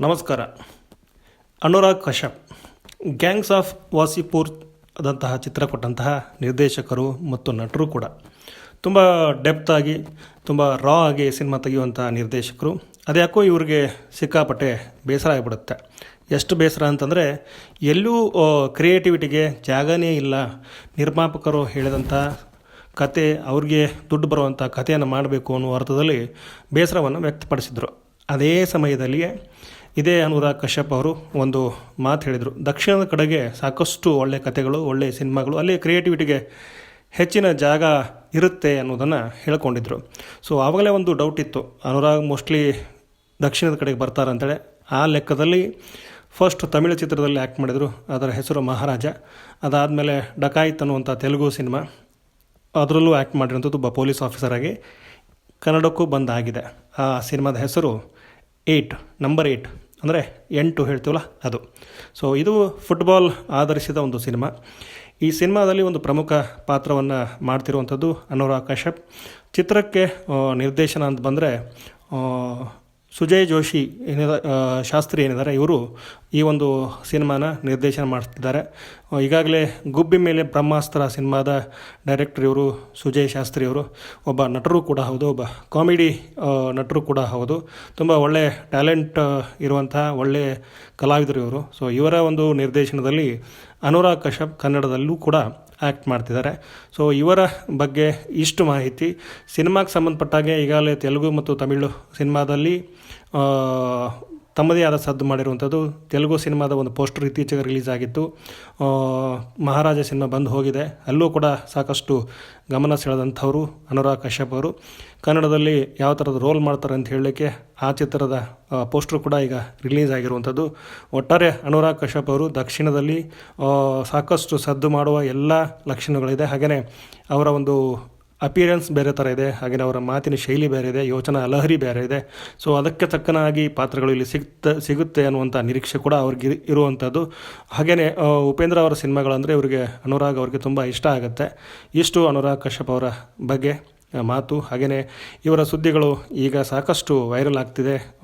ನಮಸ್ಕಾರ. Anurag Kashyap gangs of Wasseypur ಆದಂತಹ ಚಿತ್ರ ಕೊಟ್ಟಂತಹ ನಿರ್ದೇಶಕರು ಮತ್ತು ನಟರು ಕೂಡ. ತುಂಬ ಡೆಪ್ತ್ ಆಗಿ, ತುಂಬ ರಾ ಆಗಿ ಸಿನಿಮಾ ತೆಗೆಯುವಂಥ ನಿರ್ದೇಶಕರು. ಅದ್ಯಾಕೋ ಇವ್ರಿಗೆ ಸಿಕ್ಕಾಪಟ್ಟೆ ಬೇಸರ ಆಗಿಬಿಡುತ್ತೆ. ಎಷ್ಟು ಬೇಸರ ಅಂತಂದರೆ, ಎಲ್ಲೂ ಕ್ರಿಯೇಟಿವಿಟಿಗೆ ಜಾಗನೇ ಇಲ್ಲ. ನಿರ್ಮಾಪಕರು ಹೇಳಿದಂಥ ಕತೆ, ಅವ್ರಿಗೆ ದುಡ್ಡು ಬರುವಂಥ ಕಥೆಯನ್ನು ಮಾಡಬೇಕು ಅನ್ನೋ ಅರ್ಥದಲ್ಲಿ ಬೇಸರವನ್ನು ವ್ಯಕ್ತಪಡಿಸಿದರು. ಅದೇ ಸಮಯದಲ್ಲಿಯೇ ಇದೇ ಅನುರಾಗ್ ಕಶ್ಯಪ್ ಅವರು ಒಂದು ಮಾತು ಹೇಳಿದರು. ದಕ್ಷಿಣದ ಕಡೆಗೆ ಸಾಕಷ್ಟು ಒಳ್ಳೆಯ ಕಥೆಗಳು ಒಳ್ಳೆಯ ಸಿನಿಮಾಗಳು, ಅಲ್ಲಿ ಕ್ರಿಯೇಟಿವಿಟಿಗೆ ಹೆಚ್ಚಿನ ಜಾಗ ಇರುತ್ತೆ ಅನ್ನೋದನ್ನು ಹೇಳ್ಕೊಂಡಿದ್ರು. ಸೊ, ಆವಾಗಲೇ ಒಂದು ಡೌಟ್ ಇತ್ತು. ಅನುರಾಗ್ ಮೋಸ್ಟ್ಲಿ ದಕ್ಷಿಣದ ಕಡೆಗೆ ಬರ್ತಾರೆ ಅಂತೇಳಿ. ಆ ಲೆಕ್ಕದಲ್ಲಿ ಫಸ್ಟ್ ತಮಿಳು ಚಿತ್ರದಲ್ಲಿ ಆ್ಯಕ್ಟ್ ಮಾಡಿದರು. ಅದರ ಹೆಸರು ಮಹಾರಾಜ. ಅದಾದಮೇಲೆ ಡಕಾಯಿತ್ ಅನ್ನುವಂಥ ತೆಲುಗು ಸಿನಿಮಾ. ಅದರಲ್ಲೂ ಆ್ಯಕ್ಟ್ ಮಾಡಿರೋಂಥದ್ದು ಒಬ್ಬ ಪೊಲೀಸ್ ಆಫೀಸರ್ ಆಗಿ ಕನ್ನಡಕ್ಕೂ ಬಂದಾಗಿದೆ. ಆ ಸಿನಿಮಾದ ಹೆಸರು ಏಯ್ಟ್ ನಂಬರ್ ಏಯ್ಟ್ ಅಂದರೆ ಎಂಟು ಹೇಳ್ತೀವಲ್ಲ ಅದು. ಸೊ ಇದು ಫುಟ್ಬಾಲ್ ಆಧರಿಸಿದ ಒಂದು ಸಿನಿಮಾ. ಈ ಸಿನಿಮಾದಲ್ಲಿ ಒಂದು ಪ್ರಮುಖ ಪಾತ್ರವನ್ನು ಮಾಡ್ತಿರುವಂಥದ್ದು ಅನುರಾಗ್ ಕಶ್ಯಪ್. ಚಿತ್ರಕ್ಕೆ ನಿರ್ದೇಶನ ಅಂತ ಬಂದರೆ ಸುಜಯ್ ಜೋಶಿ ಏನಿದ ಶಾಸ್ತ್ರಿ ಏನಿದ್ದಾರೆ, ಇವರು ಈ ಒಂದು ಸಿನಿಮಾನ ನಿರ್ದೇಶನ ಮಾಡ್ತಿದ್ದಾರೆ. ಈಗಾಗಲೇ ಗುಬ್ಬಿ ಮೇಲೆ ಬ್ರಹ್ಮಾಸ್ತ್ರ ಸಿನಿಮಾದ ಡೈರೆಕ್ಟರ್ ಇವರು ಸುಜಯ್ ಶಾಸ್ತ್ರಿ ಅವರು. ಒಬ್ಬ ನಟರು ಕೂಡ ಹೌದು, ಒಬ್ಬ ಕಾಮಿಡಿ ನಟರು ಕೂಡ ಹೌದು. ತುಂಬ ಒಳ್ಳೆಯ ಟ್ಯಾಲೆಂಟ್ ಇರುವಂತಹ ಒಳ್ಳೆಯ ಕಲಾವಿದರು ಇವರು. ಸೊ ಇವರ ಒಂದು ನಿರ್ದೇಶನದಲ್ಲಿ ಅನುರಾಗ್ ಕಶ್ಯಪ್ ಕನ್ನಡದಲ್ಲೂ ಕೂಡ ಆ್ಯಕ್ಟ್ ಮಾಡ್ತಿದ್ದಾರೆ. ಸೊ ಇವರ ಬಗ್ಗೆ ಇಷ್ಟು ಮಾಹಿತಿ. ಸಿನಿಮಾಗೆ ಸಂಬಂಧಪಟ್ಟಾಗೆ ಈಗಾಗಲೇ ತೆಲುಗು ಮತ್ತು ತಮಿಳು ಸಿನಿಮಾದಲ್ಲಿ ತಮ್ಮದೇ ಆದ ಸದ್ದು ಮಾಡಿರುವಂಥದ್ದು. ತೆಲುಗು ಸಿನಿಮಾದ ಒಂದು ಪೋಸ್ಟರ್ ಇತ್ತೀಚೆಗೆ ರಿಲೀಸ್ ಆಗಿತ್ತು ಮಹಾರಾಜ ಸಿನಿಮಾ ಬಂದು ಹೋಗಿದೆ. ಅಲ್ಲೂ ಕೂಡ ಸಾಕಷ್ಟು ಗಮನ ಸೆಳೆದಂಥವರು ಅನುರಾಗ್ ಕಶ್ಯಪ್ ಅವರು. ಕನ್ನಡದಲ್ಲಿ ಯಾವ ಥರದ ರೋಲ್ ಮಾಡ್ತಾರೆ ಅಂತ ಹೇಳಲಿಕ್ಕೆ ಆ ಚಿತ್ರದ ಪೋಸ್ಟರ್ ಕೂಡ ಈಗ ರಿಲೀಸ್ ಆಗಿರುವಂಥದ್ದು ಒಟ್ಟಾರೆ ಅನುರಾಗ್ ಕಶ್ಯಪ್ ಅವರು ದಕ್ಷಿಣದಲ್ಲಿ ಸಾಕಷ್ಟು ಸದ್ದು ಮಾಡುವ ಎಲ್ಲ ಲಕ್ಷಣಗಳಿದೆ. ಹಾಗೆಯೇ ಅವರ ಒಂದು ಅಪಿಯರೆನ್ಸ್ ಬೇರೆ ಥರ ಇದೆ ಹಾಗೆಯೇ ಅವರ ಮಾತಿನ ಶೈಲಿ ಬೇರೆ ಇದೆ, ಯೋಚನಾ ಲಹರಿ ಬೇರೆ ಇದೆ. ಸೊ ಅದಕ್ಕೆ ತಕ್ಕನಾಗಿ ಪಾತ್ರಗಳು ಇಲ್ಲಿ ಸಿಗ್ತ ಸಿಗುತ್ತೆ ಅನ್ನುವಂಥ ನಿರೀಕ್ಷೆ ಕೂಡ ಅವ್ರಿಗೆ ಇರ್- ಇರುವಂಥದ್ದು ಹಾಗೆಯೇ ಉಪೇಂದ್ರ ಅವರ ಸಿನಿಮಾಗಳಂದರೆ ಇವರಿಗೆ ಅನುರಾಗ್ ಅವ್ರಿಗೆ ತುಂಬ ಇಷ್ಟ ಆಗುತ್ತೆ. ಇಷ್ಟು ಅನುರಾಗ್ ಕಶ್ಯಪ್ ಅವರ ಬಗ್ಗೆ ಮಾತು. ಹಾಗೆಯೇ ಇವರ ಸುದ್ದಿಗಳು ಈಗ ಸಾಕಷ್ಟು ವೈರಲ್ ಆಗ್ತಿದೆ.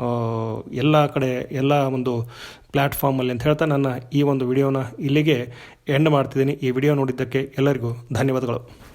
ಎಲ್ಲ ಕಡೆ, ಎಲ್ಲ ಒಂದು ಪ್ಲ್ಯಾಟ್ಫಾರ್ಮಲ್ಲಿ ಅಂತ ಹೇಳ್ತಾ ನನ್ನ ಈ ಒಂದು ವಿಡಿಯೋನ ಇಲ್ಲಿಗೆ ಎಂಡ್ ಮಾಡ್ತಿದ್ದೀನಿ. ಈ ವಿಡಿಯೋ ನೋಡಿದ್ದಕ್ಕೆ ಎಲ್ಲರಿಗೂ ಧನ್ಯವಾದಗಳು.